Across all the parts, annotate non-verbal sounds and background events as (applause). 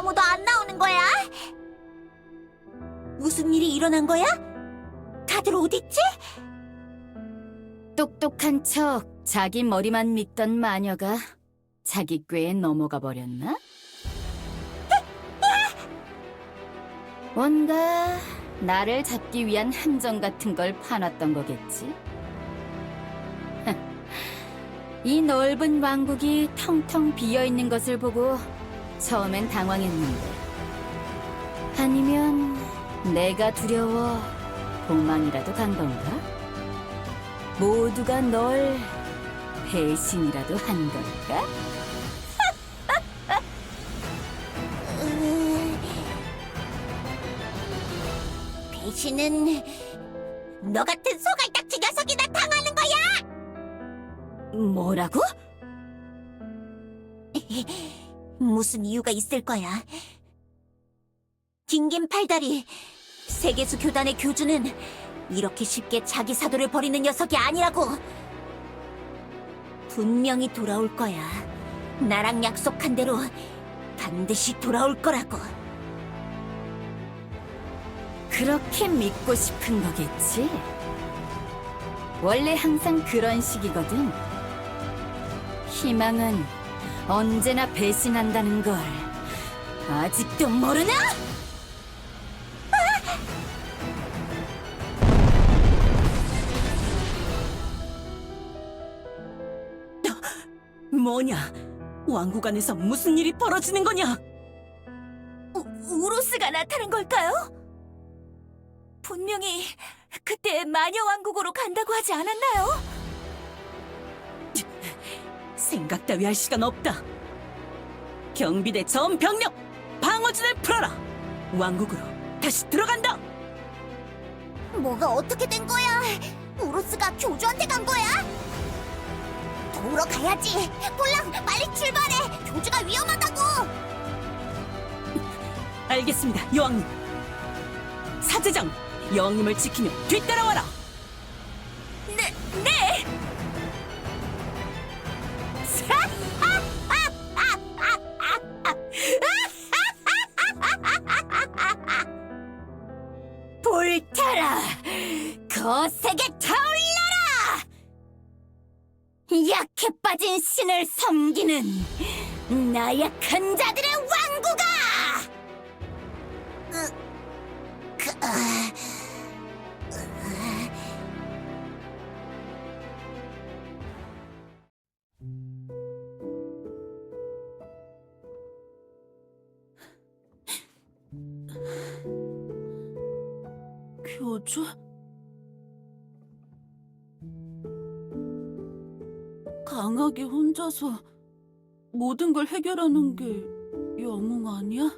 아무도 안 나오는 거야? 무슨 일이 일어난 거야? 다들 어딨지? 똑똑한 척 자기 머리만 믿던 마녀가 자기 꾀에 넘어가 버렸나? 뭔가 나를 잡기 위한 함정 같은 걸 파놨던 거겠지. (laughs) 이 넓은 왕국이 텅텅 비어 있는 것을 보고 처음엔 당황했는데 아니면 내가 두려워 도망이라도 간 건가? 모두가 널 배신이라도 한 걸까? (laughs) 배신은 너 같은 소갈딱지 녀석이나 당하는 거야! 뭐라고? (laughs) 무슨 이유가 있을 거야. 긴긴 팔다리, 세계수 교단의 교주는 이렇게 쉽게 자기 사도를 버리는 녀석이 아니라고. 분명히 돌아올 거야. 나랑 약속한 대로 반드시 돌아올 거라고. 그렇게 믿고 싶은 거겠지? 원래 항상 그런 식이거든. 희망은 언제나 배신한다는 걸 아직도 모르나? 뭐냐? 왕국 안에서 무슨 일이 벌어지는 거냐? 우, 우로스가 나타난 걸까요? 분명히 그때 마녀 왕국으로 간다고 하지 않았나요? 생각 따위 할 시간 없다. 경비대 전 병력 방어진을 풀어라. 왕국으로 다시 들어간다. 뭐가 어떻게 된 거야? 우로스가 교주한테 간 거야? 도우러 가야지. 폴랑 빨리 출발해. 교주가 위험하다고. (laughs) 알겠습니다, 여왕님. 사제장, 여왕님을 지키며 뒤따라와라. 네, 네. 불타라! 거세게 타올라라! 약해 빠진 신을 섬기는 나약한 자들의 왕국아! 그, 아, 강하게 혼자서 모든 걸 해결하는 게 영웅 아니야?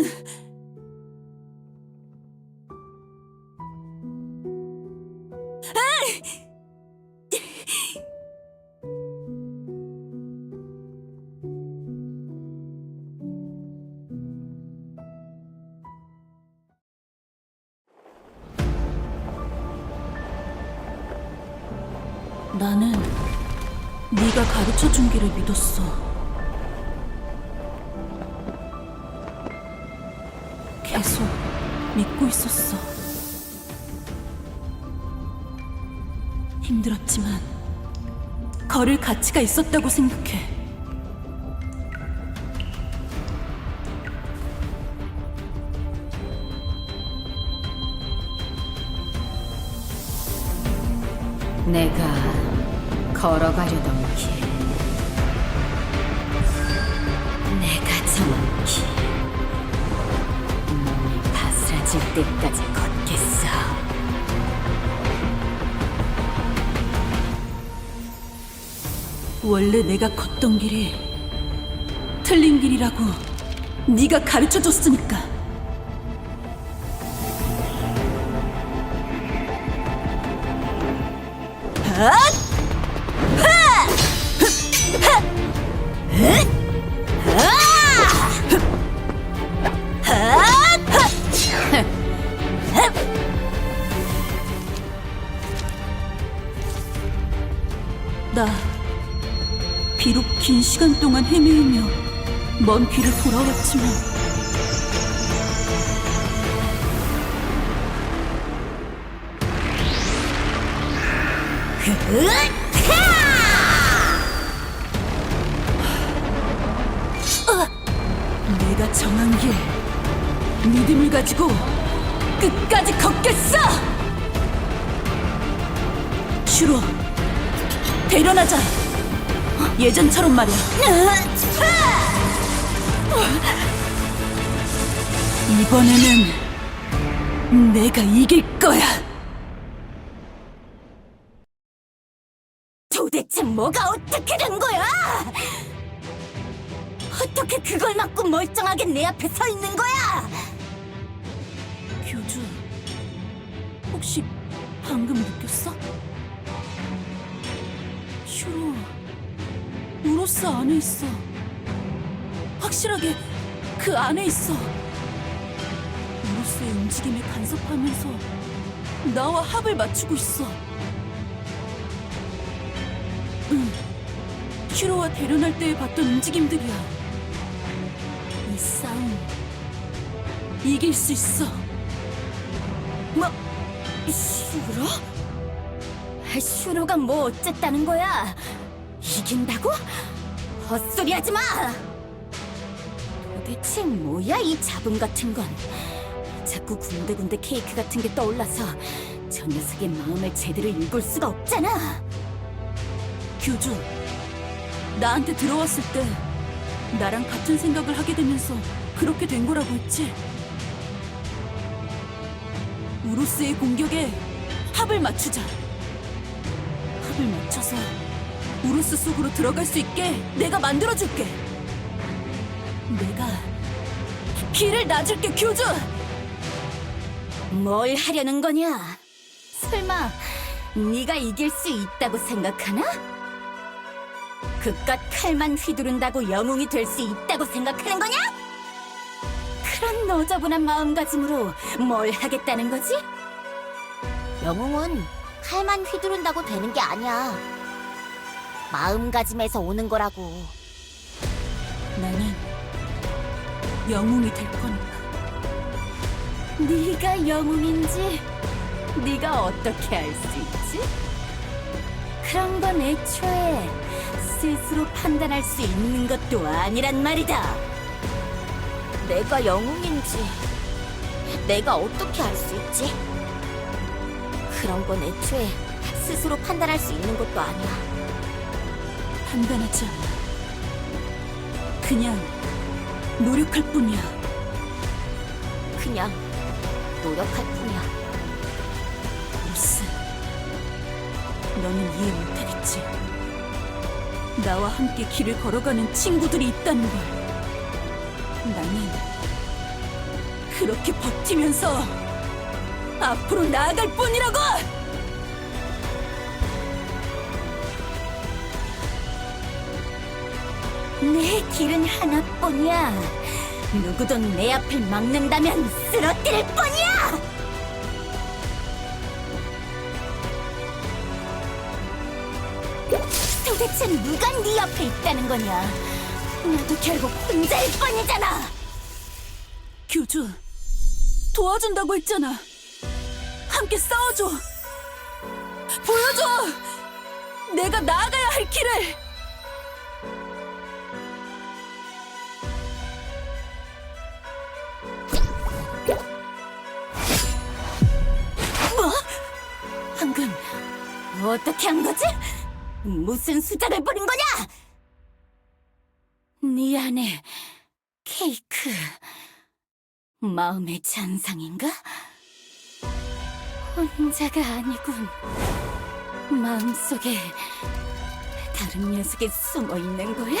응! 나는 네가 가르쳐 준 길을 믿었어. 있었어. 힘들었지만 걸을 가치가 있었다고 생각해. 내가 걸어가려던 길 정확히 몸이 바스라 질 때까지 걷겠어. 원래 내가 걷던 길이 틀린 길이라고 네가 가르쳐줬으니까. 나 긴 시간 동안 헤매이며 먼 길을 돌아왔지만 내가 정한 길 믿음을 가지고 끝까지 걷겠어! 슈로 대련하자 예전처럼 말이야 이번에는 내가 이길 거야 도대체 뭐가 어떻게 된 거야? 어떻게 그걸 맞고 멀쩡하게 내 앞에 서 있는 거야? 교주 혹시 방금 느꼈어? 슈로 우로스 안에 있어 확실하게 그 안에 있어 우로스의 움직임에 간섭하면서 나와 합을 맞추고 있어 응 슈로와 대련할 때 봤던 움직임들이야 이 싸움 이길 수 있어 뭐? 슈로? 슈로가 뭐 어쨌다는 거야? 이긴다고? 헛소리 하지 마! 도대체 뭐야 이 잡음 같은 건? 자꾸 군데군데 케이크 같은 게 떠올라서 저 녀석의 마음을 제대로 읽을 수가 없잖아! 교주, 나한테 들어왔을 때 나랑 같은 생각을 하게 되면서 그렇게 된 거라고 했지? 우로스의 공격에 합을 맞추자. 합을 맞춰서 우로스 속으로 들어갈 수 있게 내가 만들어줄게. 내가 길을 놔줄게, 교주! 뭘 하려는 거냐? 설마 네가 이길 수 있다고 생각하나? 그깟 칼만 휘두른다고 영웅이 될 수 있다고 생각하는 거냐? 그런 너저분한 마음가짐으로 뭘 하겠다는 거지? 영웅은 칼만 휘두른다고 되는 게 아니야. 마음가짐에서 오는 거라고. 나는 영웅이 될 거니까. 네가 영웅인지 네가 어떻게 알 수 있지? 그런 건 애초에 스스로 판단할 수 있는 것도 아니란 말이다. 내가 영웅인지 내가 어떻게 알 수 있지? 그런 건 애초에 스스로 판단할 수 있는 것도 아니야. 판단하지 않아. 그냥 노력할 뿐이야. 그냥 노력할 뿐이야. 로스, 너는 이해 못하겠지. 나와 함께 길을 걸어가는 친구들이 있다는 걸. 나는 그렇게 버티면서 앞으로 나아갈 뿐이라고! 내 길은 하나뿐이야. 누구도 내 앞을 막는다면 쓰러뜨릴 뿐이야. 도대체 누가 네 옆에 있다는 거냐? 나도 결국 혼자일 뿐이잖아. 교주, 도와준다고 했잖아. 함께 싸워줘. 보여줘! 내가 나아가야 할 길을! 어떻게 한 거지? 무슨 수작을 부린 거냐? 네 안에 마음의 잔상인가? 혼자가 아니군. 마음속에 다른 녀석이 숨어 있는 거야?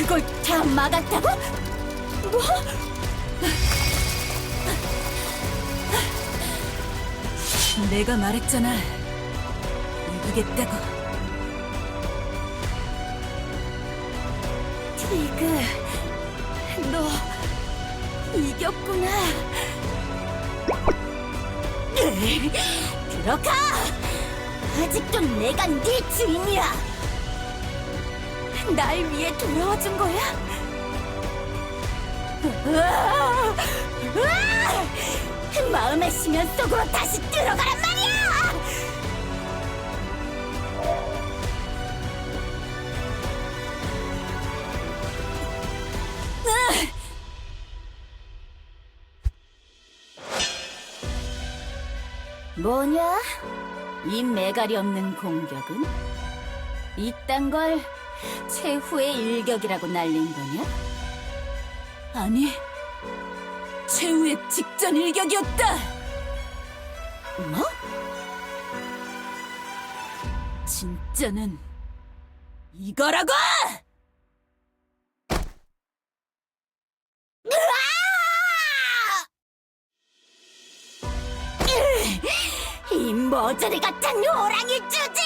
그걸 다 막았다고? 뭐? 내가 말했잖아. 이기겠다고. 티그, 너 이겼구나. 들어가! 아직도 내가 네 주인이야! 날 위해 돌아와준 거야? 마음의 심연 속으로 다시 들어가란 말이야! 뭐냐? 이 매갈이 없는 공격은? 이딴 걸 최후의 일격이라고 날린 거냐? 아니, 최후의 직전 일격이었다! 뭐? 진짜는 이거라고! 이 모조리 같은 호랑이 주지!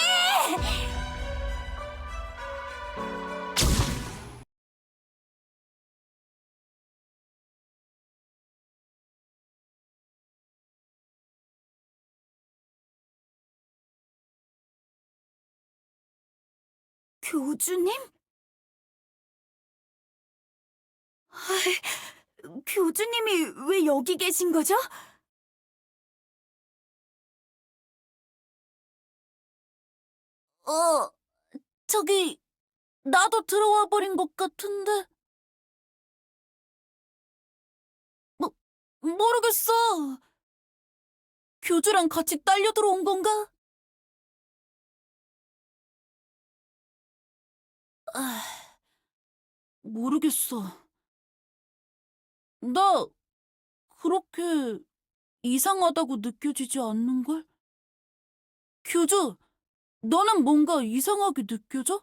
교주님? 아이, 교주님이 왜 여기 계신 거죠? 어, 저기, 나도 들어와 버린 것 같은데. 뭐, 모르겠어. 교주랑 같이 딸려 들어온 건가? 아, 모르겠어. 나 그렇게 이상하다고 느껴지지 않는걸? 교주, 너는 뭔가 이상하게 느껴져?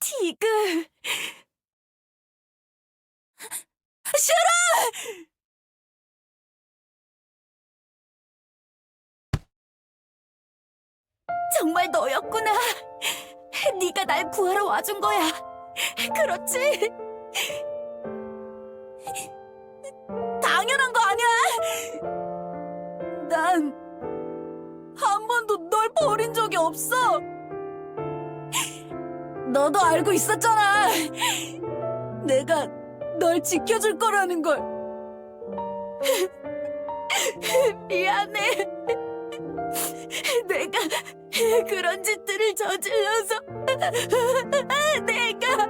티그! 정말 너였구나. 네가 날 구하러 와준 거야. 그렇지? 당연한 거 아니야! 난 한 번도 널 버린 적이 없어! 너도 알고 있었잖아! 내가 널 지켜줄 거라는 걸! (laughs) 미안해. 내가 (laughs) 그런 짓들을 저질러서 (laughs) 내가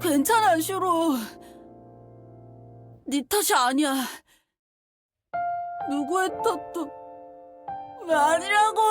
(laughs) 괜찮아, 슈로. 네 탓이 아니야. 누구의 탓도 아니라고!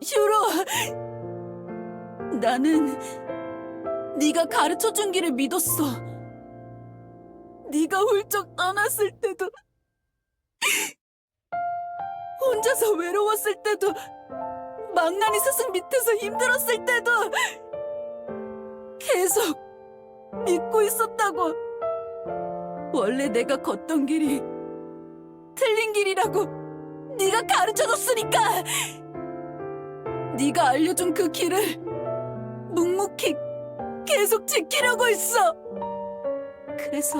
슈로! 나는 네가 가르쳐준 길을 믿었어. 네가 훌쩍 떠났을 때도 혼자서 외로웠을 때도 망나니 스승 밑에서 힘들었을 때도 계속 믿고 있었다고 원래 내가 걷던 길이 틀린 길이라고 네가 가르쳐줬으니까. 네가 알려준 그 길을 묵묵히 계속 지키려고 했어. 그래서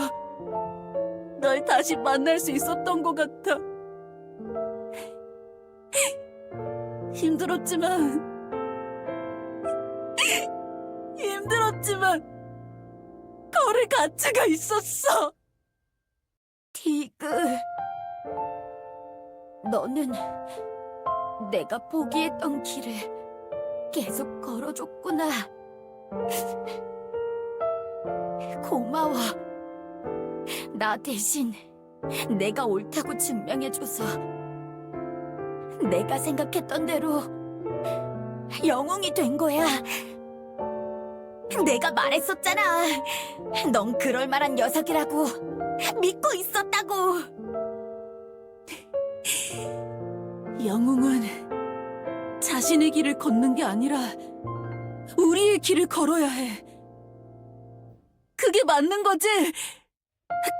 널 다시 만날 수 있었던 것 같아. 힘들었지만 힘들었지만 걸을 가치가 있었어. 디그, 너는 내가 포기했던 길을 계속 걸어줬구나. 고마워. 나 대신 내가 옳다고 증명해줘서 내가 생각했던 대로 영웅이 된 거야. 내가 말했었잖아. 넌 그럴 만한 녀석이라고. 믿고 있었다고. 영웅은 자신의 길을 걷는 게 아니라 우리의 길을 걸어야 해. 그게 맞는 거지.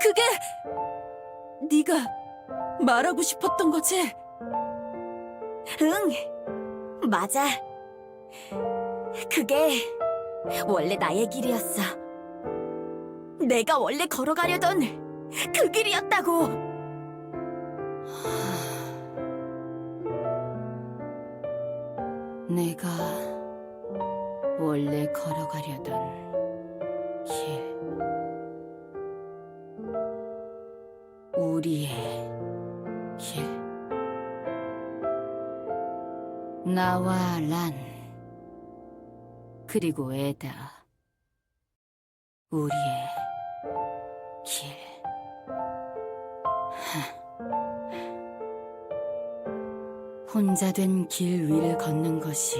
그게 네가 말하고 싶었던 거지. 응, 맞아. 그게 원래 나의 길이었어. 내가 원래 걸어가려던 그 길이었다고. 내가 원래 걸어가려던 길. 우리의 길. 나와 란. 그리고 에다. 우리의 길. 혼자 된 길 위를 걷는 것이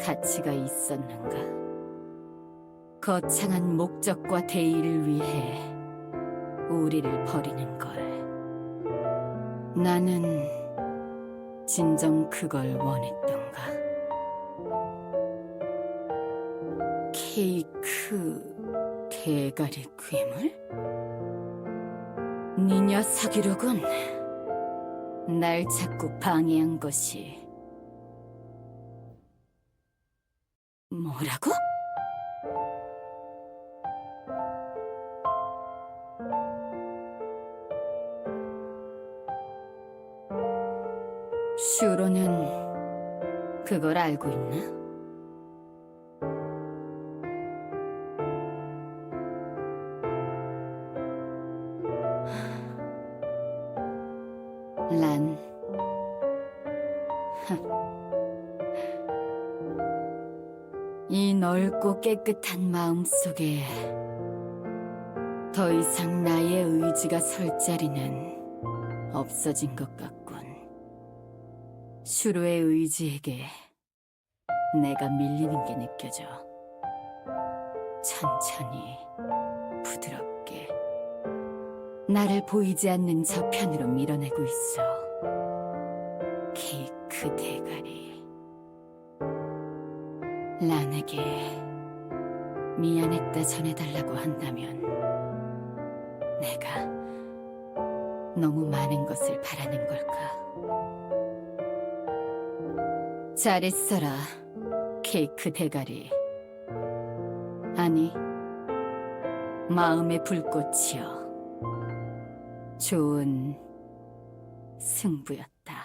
가치가 있었는가? 거창한 목적과 대의를 위해 우리를 버리는 걸. 나는 진정 그걸 원했던가? 케이크 대가리 괴물? 네 녀석이로군. 날 자꾸 방해한 것이 뭐라고? 슈로는 그걸 알고 있나? 깨끗한 마음 속에 더 이상 나의 의지가 설 자리는 없어진 것 같군. 슈로의 의지에게 내가 밀리는 게 느껴져. 천천히, 부드럽게, 나를 보이지 않는 저편으로 밀어내고 있어. 케이크 대가리. 란에게 미안했다 전해달라고 한다면 내가 너무 많은 것을 바라는 걸까? 잘했어라, 케이크 대가리. 아니, 마음의 불꽃이여. 좋은 승부였다.